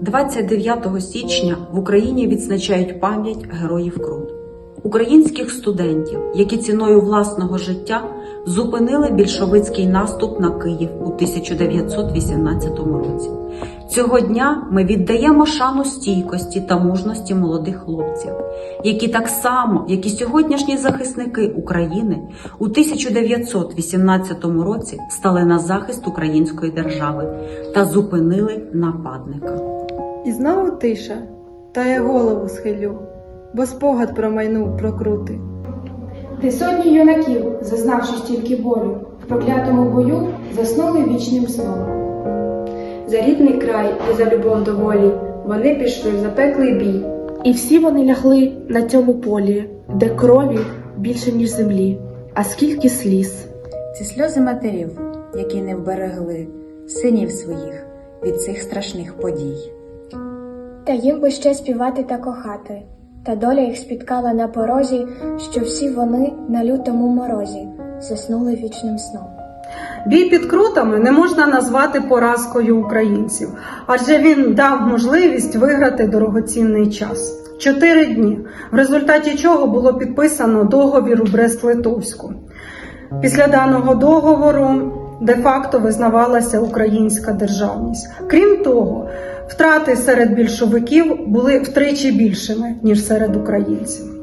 29 січня в Україні відзначають пам'ять героїв Крут, українських студентів, які ціною власного життя зупинили більшовицький наступ на Київ у 1918 році. Цього дня ми віддаємо шану стійкості та мужності молодих хлопців, які так само, як і сьогоднішні захисники України, у 1918 році стали на захист української держави та зупинили нападника. І знову тиша, та я голову схилю, бо спогад промайнув прокрути. Де сотні юнаків, зазнавши стільки болю, в проклятому бою заснули вічним сном. За рідний край і за любов до волі вони пішли в запеклий бій. І всі вони лягли на цьому полі, де крові більше, ніж землі, а скільки сліз. Це сльози матерів, які не вберегли синів своїх від цих страшних подій. Та їм би ще співати та кохати, та доля їх спіткала на порозі, що всі вони на лютому морозі заснули вічним сном. Бій під крутами не можна назвати поразкою українців, адже він дав можливість виграти дорогоцінний час. Чотири дні, в результаті чого було підписано договір у Брест-Литовську. Після даного договору де-факто визнавалася українська державність. Крім того, втрати серед більшовиків були втричі більшими ніж серед українців.